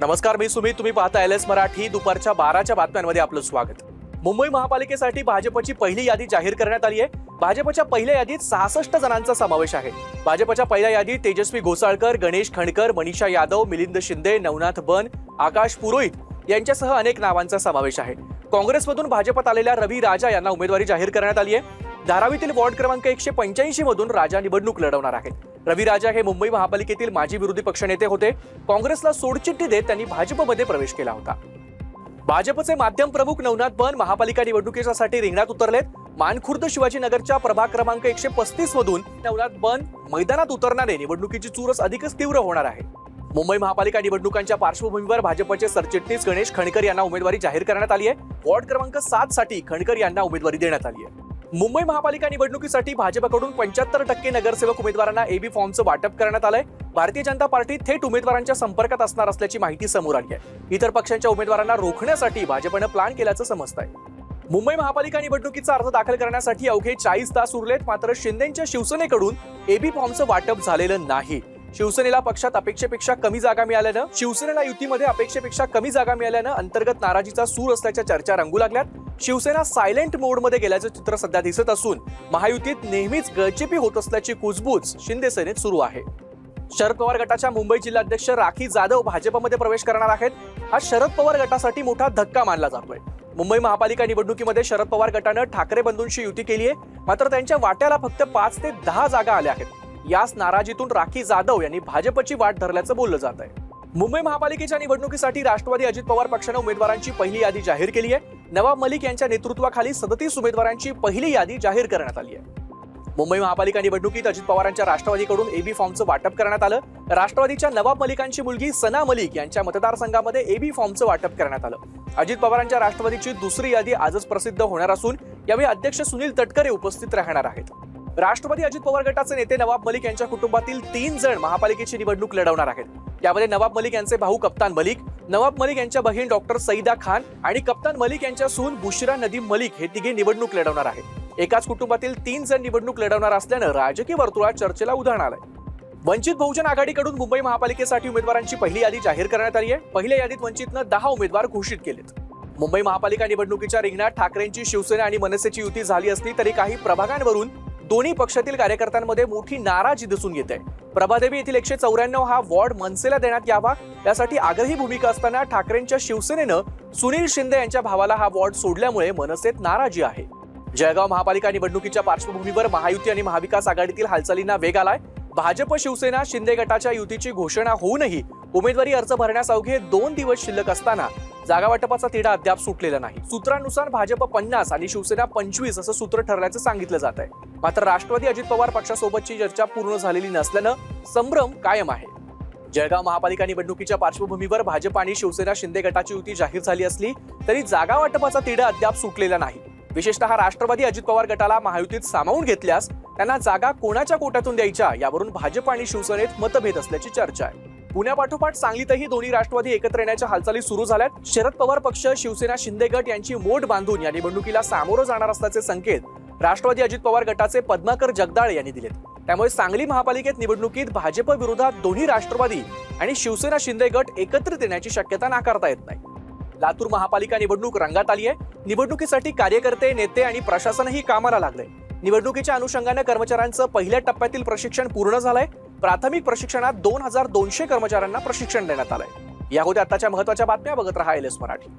नमस्कार मी सुमित. तुम्ही पाहता एल एस मराठी. दुपारच्या बाराच्या बातम्यांमध्ये आपलं स्वागत. मुंबई महापालिकेसाठी भाजपची पहिली यादी जाहीर करण्यात आली आहे. भाजपच्या पहिल्या यादीत सहासष्ट जणांचा समावेश आहे. भाजपच्या पहिल्या यादीत तेजस्वी घोसाळकर गणेश खणकर मनीषा यादव मिलिंद शिंदे नवनाथ बन आकाश पुरोहित यांच्यासह अनेक नावांचा समावेश आहे. काँग्रेसमधून भाजपात आलेल्या रवी राजा यांना उमेदवारी जाहीर करण्यात आली आहे. धारावीतील वॉर्ड क्रमांक एकशे पंच्याऐंशी मधून राजा निवडणूक लढवणार आहेत रवी राजा हे मुंबई महापालिकेतील माजी विरोधी पक्षनेते होते. काँग्रेसला सोडचिठ्ठी देत त्यांनी भाजपमध्ये प्रवेश केला होता. भाजपचे माध्यम प्रमुख नवनाथ बन महापालिका निवडणुकीसाठी रिंगणात उतरलेत. मानखुर्द शिवाजीनगरच्या प्रभाग क्रमांक एकशे पस्तीस मधून नवनाथ बन मैदानात उतरणारे निवडणुकीची चुरस अधिकच तीव्र होणार आहे. मुंबई महापालिका निवडणुकांच्या पार्श्वभूमीवर भाजपचे सरचिटणीस गणेश खणकर यांना उमेदवारी जाहीर करण्यात आली आहे. वॉर्ड क्रमांक सात साठी खणकर यांना उमेदवारी देण्यात आली आहे. मुंबई महापालिका निवडणुकीसाठी भाजपकडून पंच्याहत्तर टक्के नगरसेवक उमेदवारांना एबी फॉर्मचं वाटप करण्यात आलंय. भारतीय जनता पार्टी थेट उमेदवारांच्या संपर्कात असणार असल्याची माहिती समोर आली आहे. इतर पक्षांच्या उमेदवारांना रोखण्यासाठी भाजपनं प्लॅन केल्याचं समजत आहे मुंबई महापालिका निवडणुकीचा अर्ज दाखल करण्यासाठी अवघे चाळीस तास उरलेत मात्र शिंदेच्या शिवसेनेकडून एबी फॉर्मचं वाटप झालेलं नाही. शिवसेनेला पक्षात अपेक्षेपेक्षा कमी जागा मिळाल्यानं शिवसेनेला युतीमध्ये अपेक्षेपेक्षा कमी जागा मिळाल्यानं अंतर्गत नाराजीचा सूर असल्याच्या चर्चा रंगू लागल्यात. शिवसेना सायलेंट मोडमध्ये गेल्याचं चित्र सध्या दिसत असून महायुतीत नेहमीच गळचेपी होत असल्याची कुजबूज शिंदे सेनेत सुरू आहे. शरद पवार गटाच्या मुंबई जिल्हाध्यक्ष राखी जाधव भाजपमध्ये प्रवेश करणार आहेत. हा शरद पवार गटासाठी मोठा धक्का मानला जातोय. मुंबई महापालिका निवडणुकीमध्ये शरद पवार गटानं ठाकरे बंधूंशी युती केली आहे. मात्र त्यांच्या वाट्याला फक्त पाच ते दहा जागा आल्या आहेत. याच नाराजीतून राखी जाधव यांनी भाजपची वाट धरल्याचं बोललं जात आहे मुंबई महापालिकेच्या निवडणुकीसाठी राष्ट्रवादी अजित पवार पक्षानं उमेदवारांची पहिली यादी जाहीर केली आहे. नवाब मलिक यांच्या नेतृत्वाखाली सदतीस उमेदवारांची पहिली यादी जाहीर करण्यात आली आहे. मुंबई महापालिका निवडणुकीत अजित पवारांच्या राष्ट्रवादीकडून एबी फॉर्मचं वाटप करण्यात आलं. राष्ट्रवादीच्या नवाब मलिकांची मुलगी सना मलिक यांच्या मतदारसंघामध्ये एबी फॉर्मचं वाटप करण्यात आलं. अजित पवारांच्या राष्ट्रवादीची दुसरी यादी आजच प्रसिद्ध होणार असून यावेळी अध्यक्ष सुनील तटकरे उपस्थित राहणार आहेत. राष्ट्रवादी अजित पवार गटाचे नेते नवाब मलिक यांच्या कुटुंबातील तीन जण महापालिकेची निवडणूक लढवणार आहेत. यामध्ये नवाब मलिक यांचे भाऊ कप्तान मलिक नवाब मलिक यांच्या बहीण डॉक्टर सईदा खान आणि कप्तान मलिक यांच्या सून बुशिरा नदीम मलिक हे तिघे निवडणूक लढवणार आहेत. एकाच कुटुंबातील तीन जण निवडणूक लढवणार असल्यानं राजकीय वर्तुळात चर्चेला उधाण आलंय. वंचित बहुजन आघाडीकडून मुंबई महापालिकेसाठी उमेदवारांची पहिली यादी जाहीर करण्यात आली आहे. पहिल्या यादीत वंचितनं दहा उमेदवार घोषित केलेत. मुंबई महापालिका निवडणुकीच्या रिंगणात ठाकरेंची शिवसेना आणि मनसेची युती झाली असली तरी काही प्रभागांवरून दोन्ही पक्षातील कार्यकर्त्यांमध्ये मोठी नाराजी दिसून येते. प्रभादेवी येथील एकशे चौऱ्याण्णव हा वॉर्ड मनसेला देण्यात यावा यासाठी आग्रही भूमिका असताना ठाकरेंच्या शिवसेनेनं सुनील शिंदे यांच्या भावाला हा वॉर्ड सोडल्यामुळे मनसेत नाराजी आहे. जळगाव महापालिका निवडणुकीच्या पार्श्वभूमीवर महायुती आणि महाविकास आघाडीतील हालचालींना वेग आलाय. भाजप शिवसेना शिंदे गटाच्या युतीची घोषणा होऊनही उमेदवारी अर्ज भरण्यास अवघे दोन दिवस शिल्लक असताना जागा वाटपाचा तिढा अद्याप सुटलेला नाही. सूत्रानुसार भाजप पन्नास आणि शिवसेना पंचवीस असं सूत्र ठरल्याचं सांगितलं जात आहे. मात्र राष्ट्रवादी अजित पवार पक्षासोबतची चर्चा पूर्ण झालेली नसल्यानं संभ्रम कायम आहे. जळगाव महापालिका निवडणुकीच्या पार्श्वभूमीवर भाजप आणि शिवसेना शिंदे गटाची युती जाहीर झाली असली तरी जागा वाटपाचा तिढा अद्याप सुटलेला नाही. विशेषतः राष्ट्रवादी अजित पवार गटाला महायुतीत सामावून घेतल्यास त्यांना जागा कोणाच्या कोट्यातून द्यायच्या यावरून भाजप आणि शिवसेनेत मतभेद असल्याची चर्चा आहे. पुण्यापाठोपाठ सांगलीतही दोन्ही राष्ट्रवादी एकत्र येण्याच्या हालचाली सुरू झाल्यात. शरद पवार पक्ष शिवसेना शिंदे गट यांची मोठ बांधून या निवडणुकीला सामोरं जाणार असल्याचे संकेत राष्ट्रवादी अजित पवार गटाचे पद्माकर जगदाळे यांनी दिलेत. त्यामुळे सांगली महापालिकेत निवडणुकीत भाजप विरोधात दोन्ही राष्ट्रवादी आणि शिवसेना शिंदे गट एकत्रित येण्याची शक्यता नाकारता येत नाही. लातूर महापालिका निवडणूक रंगात आली आहे. निवडणुकीसाठी कार्यकर्ते नेते आणि प्रशासनही कामाला लागले. निवडणुकीच्या अनुषंगानं कर्मचाऱ्यांचं पहिल्या टप्प्यातील प्रशिक्षण पूर्ण झालंय. प्राथमिक प्रशिक्षणात दोन हजार दोनशे कर्मचाऱ्यांना प्रशिक्षण देण्यात आलंय. या होत्या आताच्या महत्त्वाच्या बातम्या बघत राहा एल एस मराठी.